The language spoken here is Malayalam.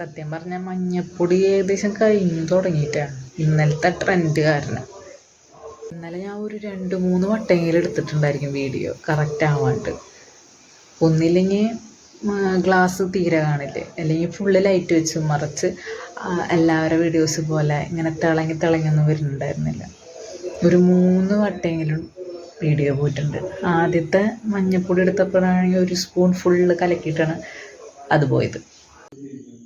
സത്യം പറഞ്ഞ മഞ്ഞപ്പൊടി ഏകദേശം കഴിഞ്ഞു തുടങ്ങിയിട്ടാണ് ഇന്നലത്തെ ട്രെൻഡ് കാരണം. ഇന്നലെ ഞാൻ ഒരു രണ്ട് മൂന്ന് വട്ടെങ്കിലും എടുത്തിട്ടുണ്ടായിരിക്കും വീഡിയോ കറക്റ്റ് ആവാണ്ട്. ഒന്നില്ലെങ്കിൽ ഗ്ലാസ് തീരെ കാണില്ലേ? അല്ലെങ്കിൽ ഫുള്ള് ലൈറ്റ് വെച്ച് മറച്ച് എല്ലാവരുടെ വീഡിയോസ് പോലെ ഇങ്ങനെ തിളങ്ങി തിളങ്ങിയൊന്നും വരുന്നുണ്ടായിരുന്നില്ല. ഒരു മൂന്ന് വട്ടെങ്കിലും വീഡിയോ പോയിട്ടുണ്ട്. ആദ്യത്തെ മഞ്ഞപ്പൊടി എടുത്തപ്പോഴാണെങ്കിൽ ഒരു സ്പൂൺ ഫുള്ള് കലക്കിയിട്ടാണ് അത് പോയത്.